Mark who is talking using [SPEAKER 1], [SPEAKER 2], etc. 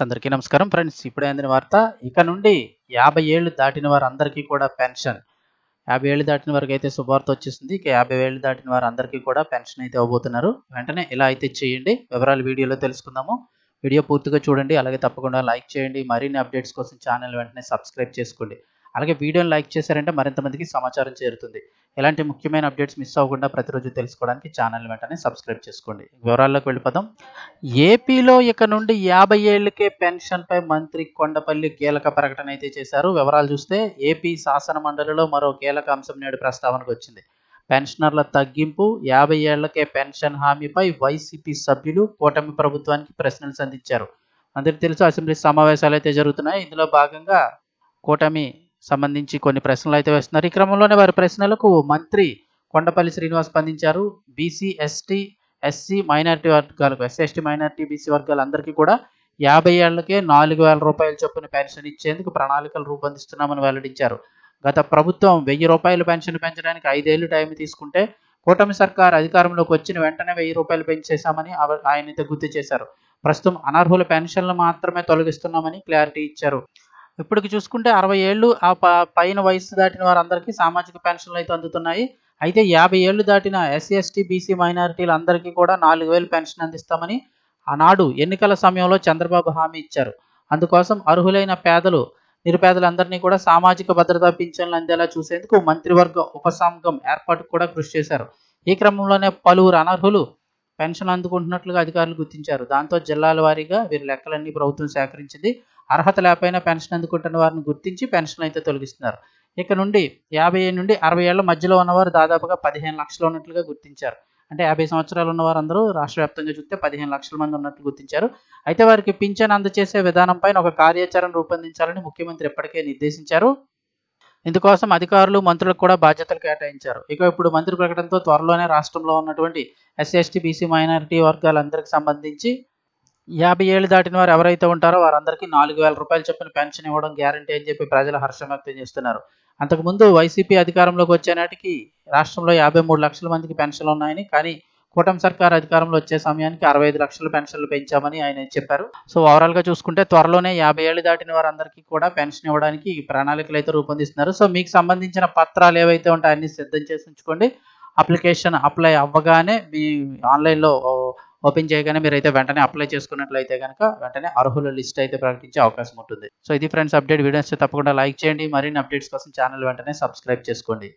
[SPEAKER 1] అందరికీ నమస్కారం. ఫ్రెండ్స్ ఇప్పుడే అందిన వార్త ఇక నుండి యాభై ఏళ్ళు దాటిన వారందరికీ కూడా పెన్షన్. యాభై ఏళ్ళు దాటిన వారికి అయితే శుభార్త వచ్చేసింది. ఇక యాభై ఏళ్ళు దాటిన వారందరికీ కూడా పెన్షన్ అయితే ఇవ్వబోతున్నారు వెంటనే ఇలా అయితే చేయండి. వివరాలు వీడియోలో తెలుసుకుందాము. వీడియో పూర్తిగా చూడండి. అలాగే తప్పకుండా లైక్ చేయండి. మరిన్ని అప్డేట్స్ కోసం ఛానల్ వెంటనే సబ్స్క్రైబ్ చేసుకోండి. అలాగే వీడియోని లైక్ చేశారంటే మరింత మందికి సమాచారం చేరుతుంది. ఎలాంటి ముఖ్యమైన అప్డేట్స్ మిస్ అవ్వకుండా ప్రతిరోజు తెలుసుకోవడానికి ఛానల్ వెంటనే సబ్స్క్రైబ్ చేసుకోండి. వివరాల్లోకి వెళ్ళిపోదాం. ఏపీలో ఇక నుండి యాభై ఏళ్ళకే పెన్షన్పై మంత్రి కొండపల్లి కీలక ప్రకటన అయితే చేశారు. వివరాలు చూస్తే ఏపీ శాసన మండలిలో మరో కీలక అంశం నేడు ప్రస్తావనకు వచ్చింది. పెన్షనర్ల తగ్గింపు యాభై ఏళ్ళకే పెన్షన్ హామీపై వైసీపీ సభ్యులు కూటమి ప్రభుత్వానికి ప్రశ్నలు సంధించారు. అందరికీ తెలుసు అసెంబ్లీ సమావేశాలు అయితే జరుగుతున్నాయి. ఇందులో భాగంగా కూటమి సంబంధించి కొన్ని ప్రశ్నలు అయితే వేస్తున్నారు. ఈ క్రమంలోనే వారి ప్రశ్నలకు మంత్రి కొండపల్లి శ్రీనివాస్ స్పందించారు. బీసీ ఎస్టీ ఎస్సీ మైనారిటీ వర్గాలకు ఎస్సీ ఎస్టీ మైనార్టీ బీసీ వర్గాలందరికీ కూడా యాభై ఏళ్ళకే నాలుగు వేల రూపాయల చొప్పున పెన్షన్ ఇచ్చేందుకు ప్రణాళికలు రూపొందిస్తున్నామని వెల్లడించారు. గత ప్రభుత్వం వెయ్యి రూపాయలు పెన్షన్ పెంచడానికి ఐదేళ్ళు టైం తీసుకుంటే కూటమి సర్కార్ అధికారంలోకి వచ్చిన వెంటనే వెయ్యి రూపాయలు పెంచేశామని ఆయన గుర్తు చేశారు. ప్రస్తుతం అనర్హుల పెన్షన్లు మాత్రమే తొలగిస్తున్నామని క్లారిటీ ఇచ్చారు. ఇప్పటికి చూసుకుంటే అరవై ఏళ్ళు ఆ ప- పైన వయసు దాటిన వారందరికీ సామాజిక పెన్షన్లు అయితే అందుతున్నాయి. అయితే యాభై ఏళ్ళు దాటిన ఎస్సీ ఎస్టీ బీసీ మైనారిటీలు అందరికీ కూడా నాలుగు వేలు పెన్షన్ అందిస్తామని ఆనాడు ఎన్నికల సమయంలో చంద్రబాబు హామీ ఇచ్చారు. అందుకోసం అర్హులైన పేదలు నిరుపేదలందరినీ కూడా సామాజిక భద్రతా పింఛన్లు అందేలా చూసేందుకు మంత్రివర్గ ఉపసంఘం ఏర్పాటుకు కూడా కృషి చేశారు. ఈ క్రమంలోనే పలువురు అనర్హులు పెన్షన్ అందుకుంటున్నట్లుగా అధికారులు గుర్తించారు. దాంతో జిల్లాల వారీగా వీరి లెక్కలన్నీ ప్రభుత్వం సేకరించింది. అర్హత లేకపోయినా పెన్షన్ అందుకుంటున్న వారిని గుర్తించి పెన్షన్ అయితే తొలగిస్తున్నారు. ఇక నుండి యాభై నుండి అరవై ఏళ్ళ మధ్యలో ఉన్నవారు దాదాపుగా పదిహేను లక్షలు ఉన్నట్లుగా గుర్తించారు. అంటే యాభై సంవత్సరాలు ఉన్న వారందరూ రాష్ట్ర వ్యాప్తంగా చూస్తే పదిహేను లక్షల మంది ఉన్నట్లు గుర్తించారు. అయితే వారికి పింఛన్ అందచేసే విధానంపై ఒక కార్యాచరణ రూపొందించాలని ముఖ్యమంత్రి ఇప్పటికే నిర్దేశించారు. ఇందుకోసం అధికారులు మంత్రులకు కూడా బాధ్యతలు కేటాయించారు. ఇక ఇప్పుడు మంత్రి ప్రకటనతో త్వరలోనే రాష్ట్రంలో ఉన్నటువంటి ఎస్సీ ఎస్టీ బీసీ మైనారిటీ వర్గాలందరికీ సంబంధించి యాభై ఏళ్ళు దాటిన వారు ఎవరైతే ఉంటారో వారందరికీ నాలుగు వేల రూపాయలు చొప్పున పెన్షన్ ఇవ్వడం గ్యారంటీ అని చెప్పి ప్రజలు హర్షం వ్యక్తం చేస్తున్నారు. అంతకుముందు వైసీపీ అధికారంలోకి వచ్చే నాటికి రాష్ట్రంలో యాభై మూడు లక్షల మందికి పెన్షన్లు ఉన్నాయని కానీ కూటమి సర్కార్ అధికారంలో వచ్చే సమయానికి అరవై ఐదు లక్షల పెన్షన్లు పెంచామని ఆయన చెప్పారు. సో ఓవరాల్గా చూసుకుంటే త్వరలోనే యాభై ఏళ్ళు దాటిన వారందరికీ కూడా పెన్షన్ ఇవ్వడానికి ఈ ప్రణాళికలు అయితే రూపొందిస్తున్నారు. సో మీకు సంబంధించిన పత్రాలు ఏవైతే ఉంటాయో అన్ని సిద్ధం చేసి ఉంచుకోండి. అప్లికేషన్ అప్లై అవ్వగానే మీ ఆన్లైన్లో ఓపెన్ చేయగానే మీరు అయితే వెంటనే అప్లై చేసుకున్నట్లయితే కనుక వెంటనే అర్హుల లిస్ట్ అయితే ప్రకటించే అవకాశం ఉంటుంది. సో ఇది ఫ్రెండ్స్ అప్డేట్ వీడియోస్ తప్పకుండా లైక్ చేయండి. మరిన్ని అప్డేట్స్ కోసం ఛానల్ వెంటనే సబ్స్క్రైబ్ చేసుకోండి.